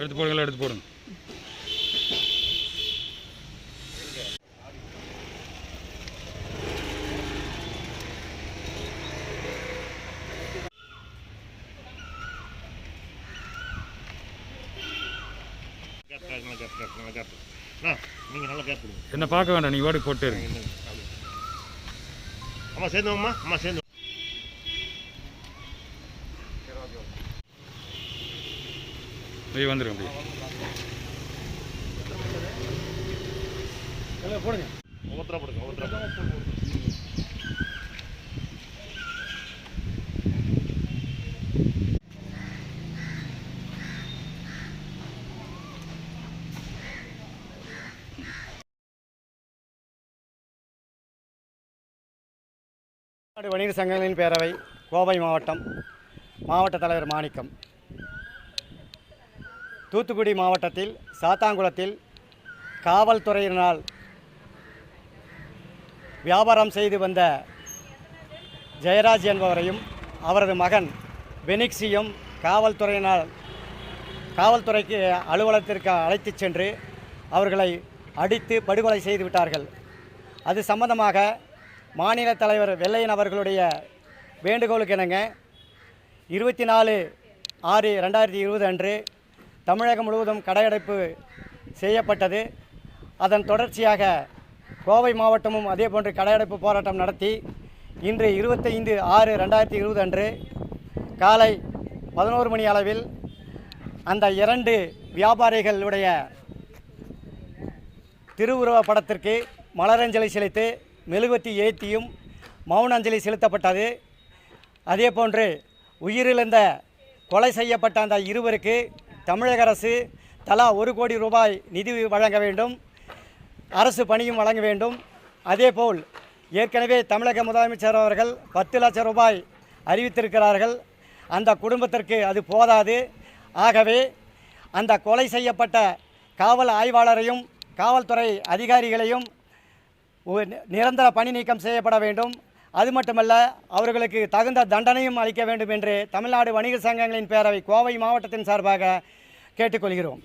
எடுத்து போடுங்களா எடுத்து போடுங்க என்ன பார்க்க வேண்டாம் நீ வாடி போட்டு இருங்க. அம்மா சேர்ந்தோம்மா அம்மா சேர்ந்து போய் வந்துடும் அப்படியே. போடுங்க. ஒவ்வொருத்தரா போடுங்க ஒவ்வொருத்தரா வணிகர் சங்கங்களின் பேரவை கோவை மாவட்டம் மாவட்ட தலைவர் மாணிக்கம். தூத்துக்குடி மாவட்டத்தில் சாத்தாங்குளத்தில் காவல்துறையினால் வியாபாரம் செய்து வந்த ஜெயராஜ் என்பவரையும் அவரது மகன் பெனிக்ஸியும் காவல்துறையினால் காவல்துறைக்கு அலுவலகத்திற்கு அழைத்துச் சென்று அவர்களை அடித்து படுகொலை செய்து விட்டார்கள். அது சம்பந்தமாக மாநில தலைவர் வெள்ளையன் அவர்களுடைய வேண்டுகோளுக்கு இணங்க இருபத்தி நாலு ஆறு ரெண்டாயிரத்தி இருபது அன்று தமிழகம் முழுவதும் கடையடைப்பு செய்யப்பட்டது. அதன் தொடர்ச்சியாக கோவை மாவட்டமும் அதேபோன்று கடையடைப்பு போராட்டம் நடத்தி இன்று இருபத்தைந்து ஆறு ரெண்டாயிரத்தி இருபது அன்று காலை பதினோரு மணி அளவில் அந்த இரண்டு வியாபாரிகளுடைய திருவுருவ படத்திற்கு மலரஞ்சலி செலுத்தி மெழுகுவத்தி ஏற்றியும் மௌன அஞ்சலி செலுத்தப்பட்டது. அதேபோன்று உயிரிழந்த கொலை செய்யப்பட்ட அந்த இருவருக்கு தமிழக அரசு தலா ஒரு கோடி ரூபாய் நிதி வழங்க வேண்டும். அரசு பணியும் வழங்க வேண்டும். அதேபோல் ஏற்கனவே தமிழக முதலமைச்சர் அவர்கள் பத்து லட்சம் ரூபாய் அறிவித்திருக்கிறார்கள். அந்த குடும்பத்திற்கு அது போதாது. ஆகவே அந்த கொலை செய்யப்பட்ட காவல் ஆய்வாளரையும் காவல்துறை அதிகாரிகளையும் நிரந்தர பணி நீக்கம் செய்யப்பட வேண்டும். அது மட்டுமல்ல அவர்களுக்கு தகுந்த தண்டனையும் அளிக்க வேண்டும் என்று தமிழ்நாடு வணிக சங்கங்களின் பேரவை கோவை மாவட்டத்தின் சார்பாக கேட்டுக்கொள்கிறோம்.